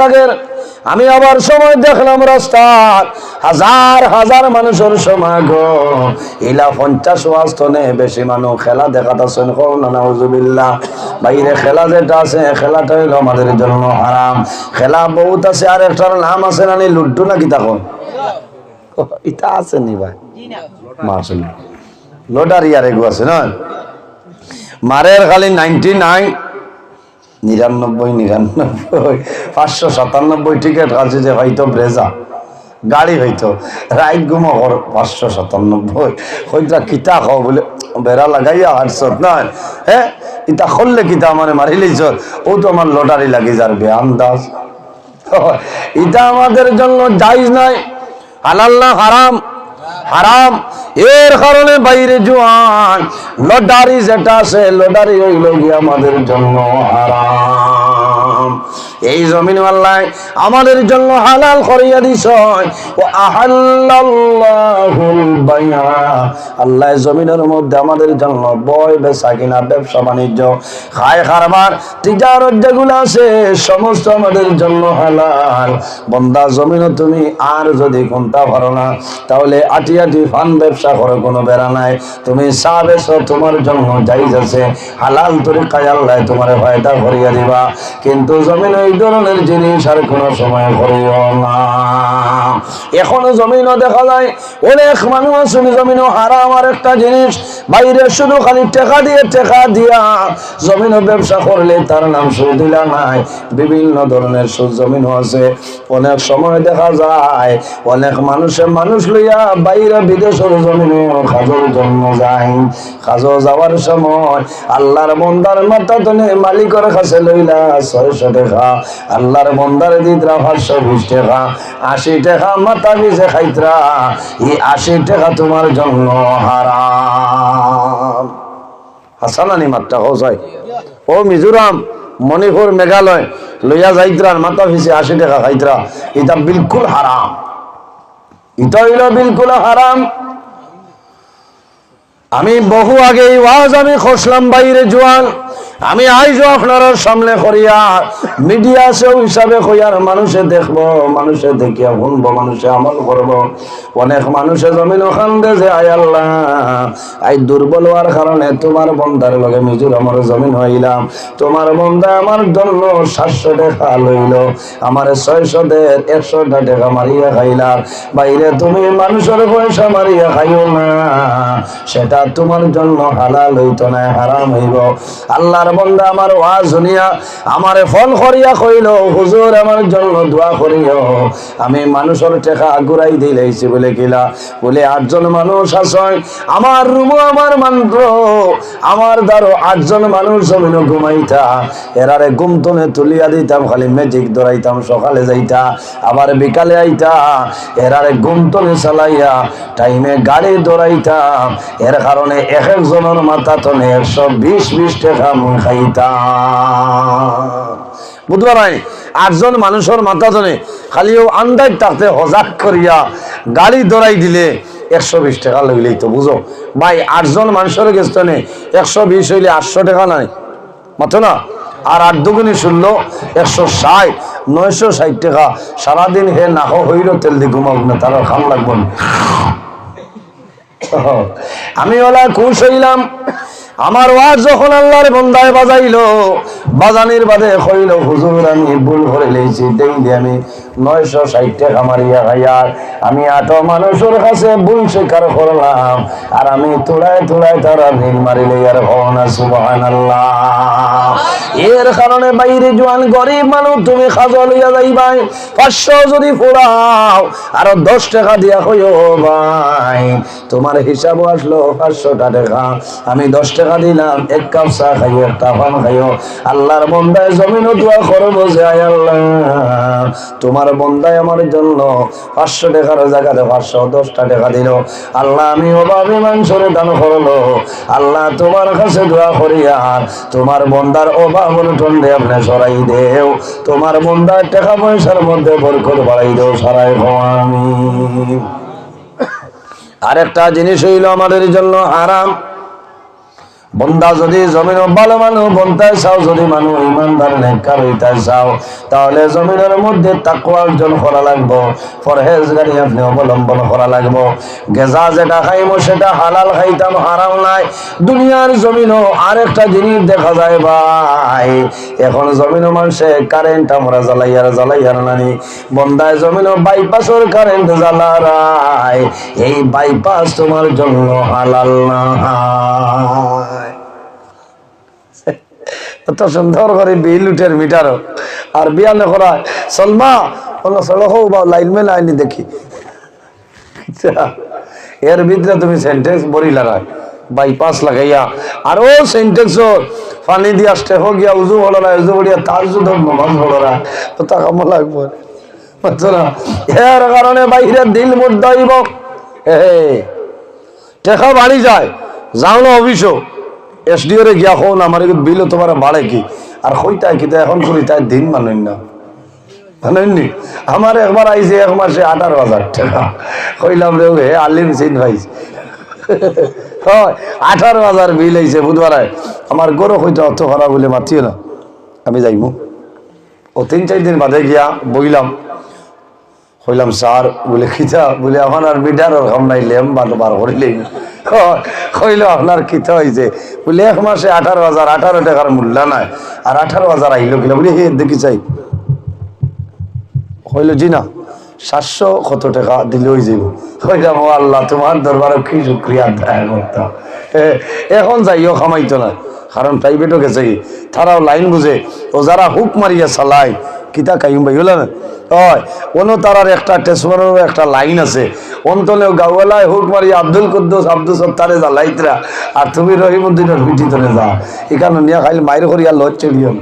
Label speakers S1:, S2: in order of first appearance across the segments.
S1: লাগে। আমি আবার সময় দেখলাম রাস্তার হাজার হাজার মানুষের সমাগম। ইলা পঞ্চাশ ওয়াস্তনে বেশি মানুষ খেলা দেখাতেছেন নাউজুবিল্লাহ। বাইরে খেলা যেটা আছে, খেলাটা হইল আমাদের জন্য হারাম। খেলা বহুত আছে, আর একটার নাম আছে না লুড্ডু নাকি তখন ইটা আছে নি ভাই? মাসুল লটারি আর আছে না? মারের খালি নাইনটি নাইন নিরানব্বই নিরানব্বই, পাঁচশো সাতানব্বই টিকিট আছে যে হয়তো ব্রেজা গাড়ি হইতো রাইট গুমো হর পাঁচশো সাতানব্বই। হইতা কিতা খাও বলে, বেড়া লাগাইয়া হারছত না হ্যাঁ ইতা খুললে কিতা আমার মারিলিছ ও তো আমার লটারি লাগি যার বে আন্দাজ এটা আমাদের জন্য জাইজ নাই। না হারাম। হারাম। এর কারণে বাইরে জোয়ান। লটারি যেটা আছে লটারি ওইগুলো গিয়ে আমাদের জন্য হারাম। এই জমিন আল্লাহ আমাদের জন্য হালাল করিয়া ও আল্লাহ জমিনের মধ্যে আমাদের জন্য বয় বেচা কিনা, ব্যবসা বাণিজ্য, খায় খারবার তিজারত যেগুলো আছে, সমস্ত আমাদের জন্য হালাল। বন্দা জমিন তুমি আর যদি কোনটা পারো না, তাহলে আটি আটি ফান ব্যবসা করে, কোনো বেড়া নাই। তুমি চা বেছো তোমার জন্য যাই আছে। হালাল তরিকায় আল্লাহ তোমার ফায়দা করিয়া দিবা। কিন্তু জমিন এই ধরনের জিনিস আর কোনো সময় করিও না। এখনও জমিনও দেখা যায়, অনেক মানুষ আছে জমিনও হারাম আর একটা জিনিস, বাইরে শুধু খালি টেকা দিয়ে, টেকা দিয়া জমিনও ব্যবসা করলে তার নাম সুদিলা নাই। বিভিন্ন ধরনের সুদ জমিনও আছে। অনেক সময় দেখা যায়, অনেক মানুষে মানুষ লইয়া বাইরে বিদেশের জমিনে খাজর জন্ম যায়। খাজো যাওয়ার সময় আল্লাহর মন্দার মাথা তনে মালিকের কাছে লইলা ছয়শো টাকা, আল্লাহর মন্দার দিতরা পাঁচশো বিশ টাকা, আশি টাকা মাথা ভিজে খাইতরা, এই আশি টাকা তোমার জন্য হারাম। হাসানানি মাত্রা হোস হয় ও মিজোরাম মণিপুর মেঘালয় লইয়া যাইত্রার মাথা ফিসে আশি টাকা খাইত্রা। এটা বিলকুল হারাম। এটা হইল বিলকুল হারাম। আমি বহু আগে ওয়াজ আমি খসলাম বাইরে জোয়ান। আমি আইজো আপনার সামনে করিয়া, মিডিয়া সেও হিসাবে কইয়ার মানুষে দেখব, মানুষে দেখিয়া শুনব, মানুষে আমল করব। অনেক মানুষে জমিন খান্দে যে, আয় আল্লাহ, আই দুর্বল হওয়ার কারণে তোমার বন্দার লগে মিজোরামর জমিন হইলাম। তোমার বন্দা আমার জন্য সাতশো টাকা লইল, আমার ছয়শো দের একশোটা টাকা মারিয়া খাইলাম। বাইরে তুমি মানুষের পয়সা মারিয়া খাইও না, সেটা তোমার জন্য হালাল হইতো না, হারাম হইব। আল্লাহর বন্দা আমার ওয়াজ শুনিয়া, আমারে ফোন করিয়া কইল, হুজুর, আমার জন্য দোয়া করিও। আমি মানুষের টেকা ঘুরাই দিলেছি বলে কিলা বলে, আটজন মানুষ আসয় আমার রুমো আমার মন্ত্র আমার দ্বারো আটজন মানুষ জমিন ঘুমাইতা। এরারে গুমতনে তুলিয়া দিতাম, খালি ম্যাজিক দৌড়াইতাম সকালে যাইতা, আবার বিকালে আইতা। এরারে গুমতনে চালাইয়া টাইমে গাড়ি দৌড়াইতাম এর কারণে এক একজনের মাথা তনে একশো বিশ বিশ টাকা মুই বুধবার আটজন মানুষের মাথা খালিও আন্দাজ থাকতে হজাক করিয়া গাড়ি দিলে একশো বিশ টাকা লইলেই তো বুঝো? ভাই, আটজন মানুষের গেস্তনে একশো বিশ হইলে আটশো টাকা নাই। মাত্র না? আর আট দুগুনি শুনল একশো ষাট, নয়শো ষাট টাকা। সারাদিন হে নাহ হইল তেল দিয়ে ঘুমাব না তারা খাম লাগবো আমি ওলা খুশ হইলাম। আমার ওয়াজ যখন আল্লাহর বন্দায় বাজাইলো, বাজানির বাদে হইল হুজুর, আমি ভুল করে লেছি দেই আমি নয়শো ষাট টাকা মারিয়া খাইয়ার আমি আটো মানুষের কাছে ভুল স্বীকার করলাম, আর আমি তোড়ায় তোড়ায় তারা মারিলে আর এর কারণে বাইরে জোয়ান গরিব মানুষ, তুমি খাজা লইয়া পাঁচশো যদি ফুরাও, আরও দশ টাকা দিয়া হইও ভাই। তোমার হিসাবও আসলো পাঁচশোটা টাকা। আমি দশ টাকা দিলাম, এক কাপ চা খাইও, একটা পান খাইও। আল্লাহর বন্দায় জমিনও দোয়া করব যে আয় আল্লাহ। তোমার বন্দায় আমার জন্য। পাঁচশো টাকার জায়গাতে পাঁচশো, দশটা টাকা দিল। আল্লাহ, আমি অভাবে মানুষরে দান করল। আল্লাহ, তোমার কাছে দোয়া করি আর তোমার বন্দার অভাব অনুটন্ডে আপনি সরাই দেও। তোমার বন্দার টাকা পয়সার মধ্যে বরকত বাড়াই দেও, সরাই আমি আরেকটা জিনিস হইল আমাদের জন্য আরাম বন্দা যদি জমিন ভালো মানুষ বন্ধায় চাও যদি মানুষ ইমানদার, নেককার হইতে চাও, তাহলে জমিনের মধ্যে তাকুয়া অর্জন করা লাগবো। পরহেজগারি আপনি অবলম্বন করা লাগবো। গেজা যেটা খাইমো, সেটা হালাল খাইতাম, হারাম নাই। দুনিয়ার জমিনও আরেকটা জিনিস দেখা যায় ভাই। এখন জমিনও মানুষে কারেন্ট আমরা জ্বালাইয়ার জ্বালাইয়ার নানি। বন্দায় জমিনও বাইপাসের কারেন্ট জ্বালারায় এই বাইপাস তোমার জন্য হালাল না। এত সুন্দর করে বিল উঠের মিটারও আর বিয়ানে করা, সলমা কোনো সড়ক বা লাইন মে লাইনি দেখি। এর ভিতরে তুমি সেন্টেন্স বড়ি লাগাই বাইপাস লাগাইয়া। আর ও সেন্টেন্স পানি দিয়ে হোক গিয়া, উজু হলো না, উজু বড়িয়া তার যদি নমাজ হলো না, তো তা কামো লাগবো। বুঝছ না? এর কারণে বাইরে দিল মুদ্দাইব হে টেকা বাড়ি যায়, যাও না অফিসও। এসডিও রে গিয়া হন আমার বিলও তোমার বাড়ে কি? আর কইতাই কিন্তু এখন করি, তাই দিন মানেন না। জানেননি আমার একবার আইছে, এক মাসে আঠারো হাজার টাকা। কইলাম রে হে আলিম সিন ভাই। হয়, আঠারো হাজার বিল আইছে বুধবার। আমার গরু হইতে অর্থ খারাপ বলে মাতিও না, আমি যাইমু। ও তিন, চার দিন বাদে গিয়া বইলাম। হইলাম স্যার বলে খিতা বলে এখন আর মিটার ওরকম নাই লেম বার করিলেই কইল আপনার খিতা হয়েছে বলে এক মাসে আঠারো হাজার আঠারো টাকার মূল্য নাই। আর আঠারো হাজার আইলো কিনা বলে হে দেখি চাই। হইল জি না সাতশো কত টাকা দিলে হয়ে যাইব? হইলাম ও আল্লাহ তোমার দরবারে কি শুক্রিয়া আদায় করতাম? এ, এখন যাইও খামাইতো না। কারণ প্রাইভেটও গেছে। তারাও লাইন বুঝে। ও যারা হুক মারিয়া চালায় কিতা কাইম ভাই না? হয় কোনো তারার একটা টেসমারের একটা লাইন আছে। অন্তলেও গাওয়ালায় হুক মারি আব্দুল কুদ্দোস, আব্দুল সত্তারে যা, লাইতরা। আর তুমি রহিমুদ্দিনের পিঠি তলে যা। এখানে নিয়ে খাইলে মায়ের করিয়া লজ চেড়িও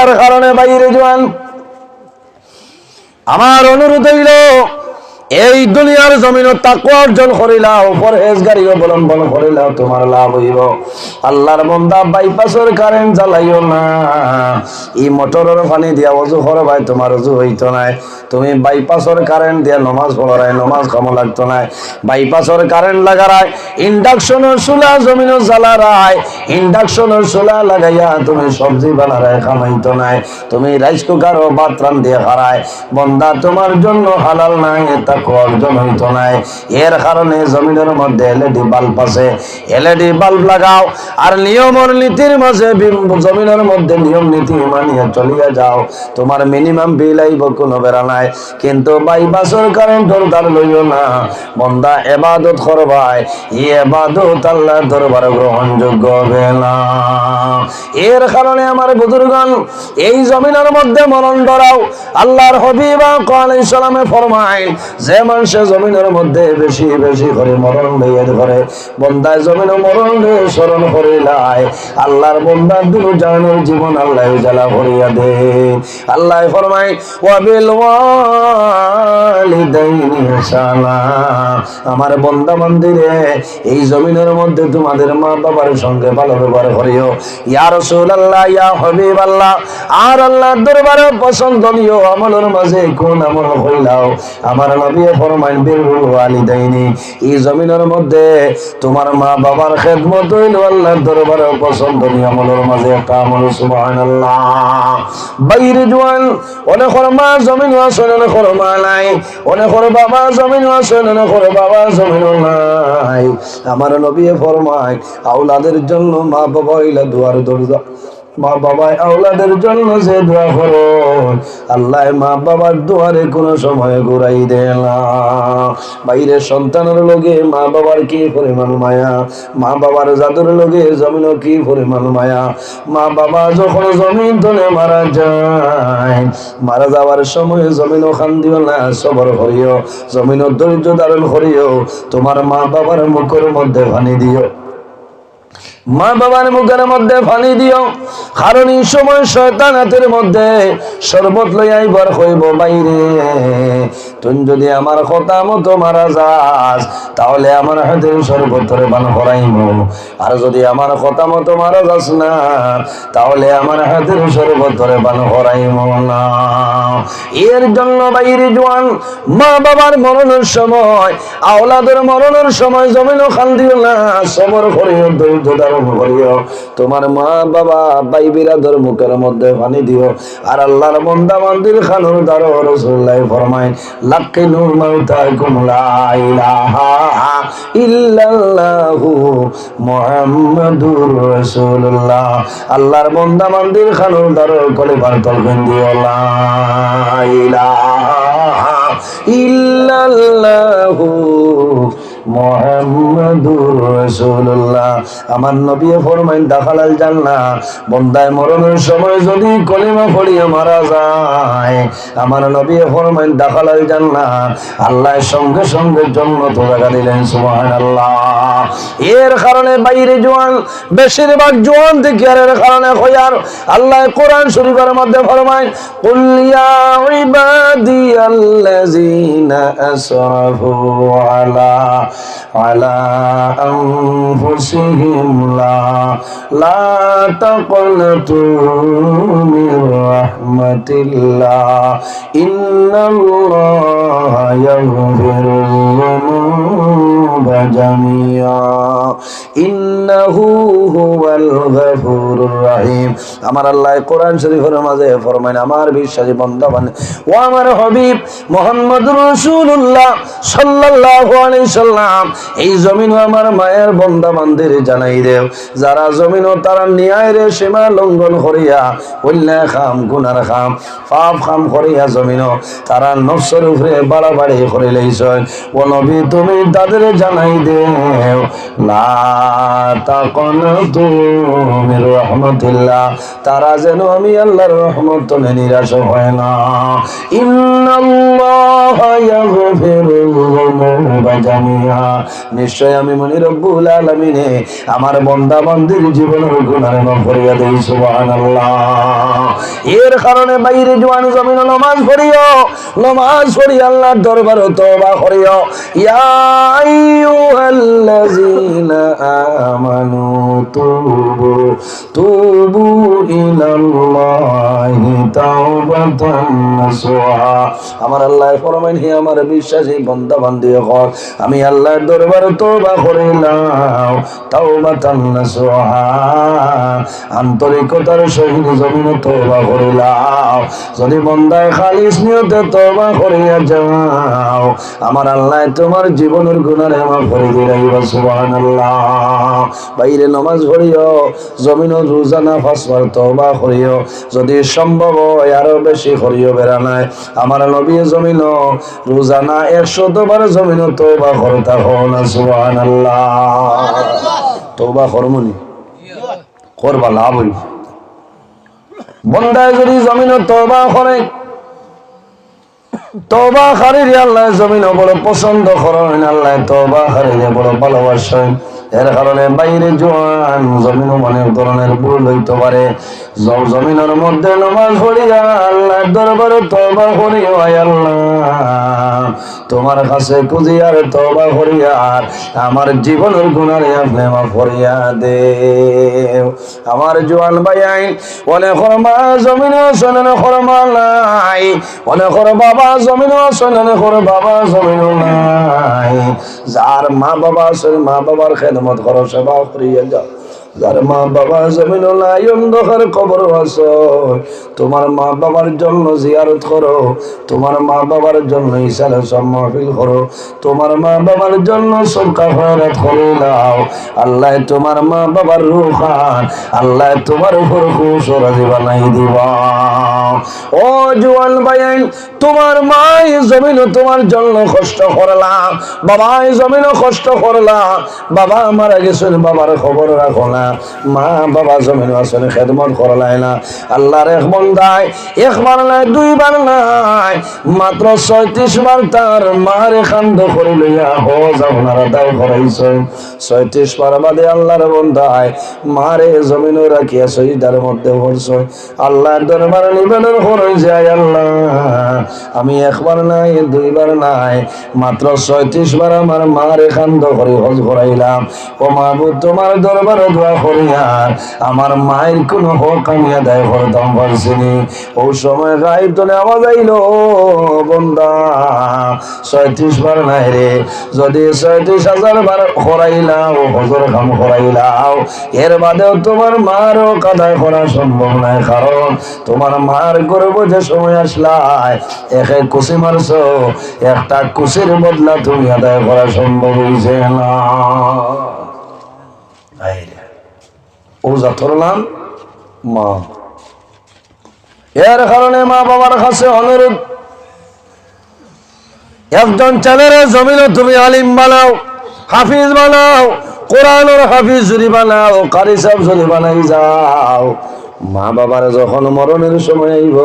S1: এর কারণে বাইরে জোয়ান, আমার অনুরোধ হইল এই দুনিয়ার জমিন তাকু অর্জন করিলাও পরহেজগারি অবলম্বন করিলাও, তোমার লাভ হইব। আল্লাহর বন্দা বাইপাসের কারেন্ট জ্বালাইও না। এই মোটরের পানি দিয়া অজু করো ভাই, তোমার অজু হইতো নাই। তুমি বাইপাসের কারেন্ট দিয়া নমাজ পড়াই নমাজ কামো লাগতো নাই। বাইপাসের কারেন্ট লাগারায় ইন্ডাকশনের চুলা জমিন জ্বালারায় ইন্ডাকশনের চুলা লাগাইয়া তুমি সবজি বানারায় খামাইতো নাই। তুমি রাইস কুকার ও ভাত দিয়ে হারায় বন্দা, তোমার জন্য হালাল নাই তা অর্জন হইতো নাই। এর কারণে জমিনের মধ্যে এলইডি বাল্ব আছে। এলইডি বাল্ব লাগাও আর নিয়ম আর নীতির মাঝে জমিনের মধ্যে নিয়ম নীতি মানিয়ে চলিয়ে যাও। তোমার মিনিমাম বিল আইব কোনো বেড়া নাই। কিন্তু বাইবাসর কারেন্টর তার লইও না। বন্দা এবাদত করবাই ই এবাদত আল্লাহ দরবার গ্রহণযোগ্য হবে না। এর কারণে আমার বুজুর্গান এই জমিনের মধ্যে মরণ ডরাও আল্লাহর হবিবা কালাই সালামে ফরমাইন যে মানুষে জমিনের মধ্যে বেশি বেশি করে মরণ লইয়ে করে, বন্দায় জমিন মরণ লইয়ে স্মরণ করিলাই আল্লাহর বন্দার দুটো জানের জীবন আল্লাহ জ্বালা ভরিয়া দে। আল্লাহ ফরমাই ওয়াবিল আমার বন্দা মন্দিরে, এই জমিনের মধ্যে তোমাদের মা বাবার সঙ্গে ভালো ব্যবহার করিও। ইয়া রাসূলুল্লাহ, ইয়া হাবিবাল্লাহ, আর আল্লাহর দরবারে পছন্দনীয় আমলের মাঝে কোন আমল হইলাও। আমার নবী ফরমাইন ওয়ালিদাইনি। এই জমিনের মধ্যে তোমার মা বাবার খেদমত হইল আল্লাহর দরবারে পছন্দনীয় আমলের মাঝে একটা আমল, সুবহানাল্লাহ। বাইরে জোয়ান অনেক মা জমিন আছে অনেক মা নাই। অনেক বাবা জমিন আছে অনেক বাবা জমিন নাই। আমার নবী ফরমায় আউলাদের জন্য মা বাবা হইলা দুয়ার দরজা মা বাবা আওলাদের জন্য যে দোয়া করো, আল্লাহ মা বাবার দুয়ারে কোনো সময় ঘুরাই দেয় না। বাইরের সন্তানের লগে মা বাবার কি পরিমাণ মায়া? মা বাবার জাদুর লগে জমিনও কি পরিমাণ মায়া? মা বাবা যখন জমিন তলে মারা যায়, মারা যাওয়ার সময় জমিনও খান দিও না, সবর করিও। জমিনও ধৈর্য ধারণ করিও। তোমার মা বাবার মুখের মধ্যে ভানি দিও। মা বাবার মুখের মধ্যে পানি দিও, কারণ এই সময় শয়তান হাতের মধ্যে শরবত লইয়াই বার হইব বাইরে। তুই যদি আমার কথা মতো মারা যাস, তাহলে আমার হাতের সর্বত্রে বান করাইব আর যদি আমার কথা মতো মারা যাস না, তাহলে আমার হাতের সর্বত্রে বান করাইব না। এর জন্য বাইরে জোয়ান, মা বাবার মরণের সময়, আওলাদের মরণের সময় জমিন খান দিও না, সবর করিও, ধৈর্য তোমার মা, বাবা, ভাই, বিরাদর মুখের মধ্যে পানি দিও। আর আল্লাহর বন্দা মন্দির খানুর দারো ফরমাই লাক্কি নূর মাউতাকুম লা ইলাহা ইল্লাল্লাহু মুহাম্মাদুর রাসূলুল্লাহ। আল্লাহর বন্দা মন্দির খানুর দারো কলিবার তলবেন দিও, লা ইলাহা ইল্লাল্লাহু মোহাম্মদুর রাসূলুল্লাহ। আমার নবী ফরমাইন, দাখালাল জান্নাহ। বন্দায় মরণের সময় যদি কলিমা পড়িয়ে মারা যায়, আমার নবী ফরমাইন, দাখালাল জান্নাহ। আল্লাহ সঙ্গে সঙ্গে জান্নাত জায়গা দিলেন, সুবহানাল্লাহ। এর কারণে বাইরে জোয়ান, বেশিরভাগ জোয়ান থেকে এর কারণে হইয়ার আল্লাহ কোরআন শরীফের মধ্যে ফরমায় কুল ইয়া ইবাদিয়াল্লাযীনা আসরাফু আলা على أنفسهم لا لا تقنطوا من رحمة الله إن الله يغفر الذنوب جميعا إنه هو الغفور الرحيم আমার আল্লাহ কোরআন শরীফের মাঝে ফরমায় আমার বিশ্বাসী বন্ধবান ও আমার হবিব মোহাম্মদ রসুল্লাহ সাল্লাল্লাহু আলাইহি সাল্লাম এই জমিন আমার মায়ের বন্দা বান্দির জানাই দেও। যারা জমিন তারা নিয়ায় রে সীমা লঙ্ঘন করিয়া অন্যায় খাম, গুনার খাম, পাপ খাম করিয়া জমিন তারা নফসের উপরে বাড়াবাড়ি করে লইছয় ও নবী, তুমি তাদের জানাই দেও। লা তাকনাতু মির রাহমাতিল্লাহ। তারা যেন আমি আল্লাহর রহমত তলে নিরাশ হয় না। ইন্নাল্লাহ ইয়াগফিরুল যুনুবা নিশ্চয় আমি মনি রব্বুল আলামিনে আমার বান্দা বান্দির জীবনের গুনাহ মাফ করিয়া দেই, সুবহানাল্লাহ। এর কারণে বাইরে জওয়ান জমিন নামাজ পড়িও, নামাজ পড়ি আল্লাহর দরবারে তওবা করিও। ইয়া আইয়ুহাল্লাযীনা আমানু তুবু তুবু ইলাল্লাহি আমার আল্লাহ ফরমাইন হে, আমার বিশ্বাসী বান্দা বান্দি হক আমি আল্লাহর দরবারে তওবা করিলাম, তাওবাতান নাসুহা আন্তরিকতার সহিত জমিন তওবা করিলাম। যদি বন্দায় খালিস নিয়তে তওবা করিয়া যাও, আমার আল্লাহ তোমার জীবনের গুণারে মাফ করে দিলাইবা সুবহানাল্লাহ। বাইরে নামাজ পড়িও, জমিন রোজানা ফাসবার তওবা করিও। যদি সম্ভব হয় আরও বেশি নাই। আমার নবী জমিন একশো জমিন তওবা করতা হও না, সুবহানাল্লাহ। তওবা করমুনি করবা, লাভ হইব। বন্দায় যদি জমিন তওবা করে তবা খারিরে আল্লাহ জমিন বড় পছন্দ করেন, আল্লাহ তবা খারিরে বড় ভালোবাসেন। এর কারণে বাইরে জোয়ান জমিন অনেক ধরনের ভুল হইতে পারে। জমিনের মধ্যে নমাজ পড়িয়া আল্লাহর দরবারে তবা করি আল্লাহ। তোমার কাছে খুঁজি আর তবা করিয়া আর আমার জীবনের গুণারে আপনি মাফ করিয়া দে আমার জোয়ান ভাই অনেক মা জমিন শোনেন খরমা নাই। অনেক বাবা জমিন শোনেন খর বাবা জমিন নাই। যার মা বাবা আছে, মা বাবার খেদমত করো, সেবা করিয়া যাও। যার মা বাবা জমিন নাই, অন্ধকার কবর আছো। তোমার মা বাবার জন্য জিয়ারত করো, তোমার মা বাবার জন্য ইসারে সব মাহফিল করো, তোমার মা বাবার জন্য সবকা খয়রাত করে দাও। আল্লাহ তোমার মা বাবার রুখান আল্লাহ তোমার উপর খুশ রাজি বানাই দিবা। ও জুয়ান ভাইয়াই তোমার মাই জমিন তোমার জন্য কষ্ট করলাম বাবাই জমিনও কষ্ট করলাম বাবা মারা গেছেন, বাবার খবর রাখো না। মা, বাবা জমিন আসলে খেদমত করলাই না। আল্লাহর এক বন্দায় একবার নাই দুইবার নাই মাত্র ছয়ত্রিশ বার তার মারে খান্দ করে লইয়া আপনারা দায় করাইছেন। ছয়ত্রিশ বার বাদে আল্লাহর বন্দায় মারে জমিন রাখিয়া সহিদার মধ্যে পড়ছে আল্লাহর নিবে নিবেদন করেছে আয় আল্লাহ। আমি একবার নাই, দুইবার নাই, মাত্র ছয়ত্রিশ বার আমার মার একান্ত করে হজ করাইলাম। ও মাহবুব, তোমার দরবারে দোয়া করিয়ার আমার মায়ের কোনো হক আমি আদায় করতাম পারছিনি ও সময় গাইব তোলে আওয়াজ আইলো বন্দা, ছয়ত্রিশ বার নাই রে, যদি ছয়ত্রিশ হাজার বার করাইলাও হজর কাম করাইলাও, এর বাদেও তোমার মারও কাদায় করা সম্ভব নয় কারণ তোমার মার গর্ব যে সময় আসলাই একে কুসি মারছো, একটা কুসির বদলা তুমি আদায় করা সম্ভব হয়েছে না। ও জাতর নাম মা। এর কারণে মা বাবার কাছে অনুরোধ, একজন ছেলের জমিনে তুমি আলিম বানাও, হাফিজ বানাও, কোরআনের হাফিজ যদি বানাও, কারি সাহেব যদি বানাই যাও মা বাবার যখন মরণের সময় আইব,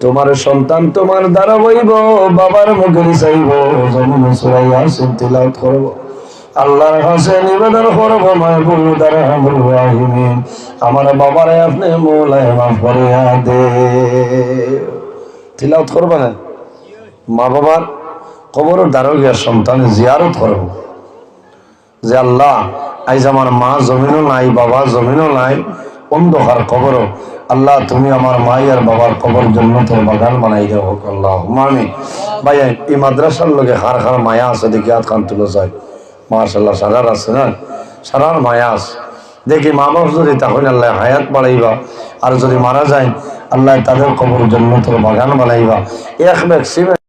S1: তোমার সন্তান তোমার দ্বারা বইব, বাবার মুখে চাইব, জমিনে চড়াইয়া সিন্তিলাত করব। আল্লাহর কাছে নিবেদন করব, মাহবুব রাহিমিন। আমার বাবারে আপনি মোলায় মাফ করিয়া দে। তিলাওত করবে না? মা বাবার কবরের দ্বারা সন্তান জিয়ারত করব। যে আল্লাহ, আইজ আমার মা জমিনও নাই, বাবা জমিনও নাই অন্ধকার কবরও। আল্লাহ, তুমি আমার মাই আর বাবার কবর জন্য তোর বাগান বানাই দেও। হোক আল্লাহ মামি ভাই এই মাদ্রাসার লোকে হার হার মায়া আছে দেখি, হাত খান তুলে যায় মার্শাল্লাহ সারার আছে না? সারার মায়া আছে। দেখি মা বাপ যদি তখন আল্লাহ হায়াত বাড়াইবা, আর যদি মারা যায়, আল্লাহ তাদের কবর জন্য তোর বাগান বানাইবা। এক ম্যাক্সিমাম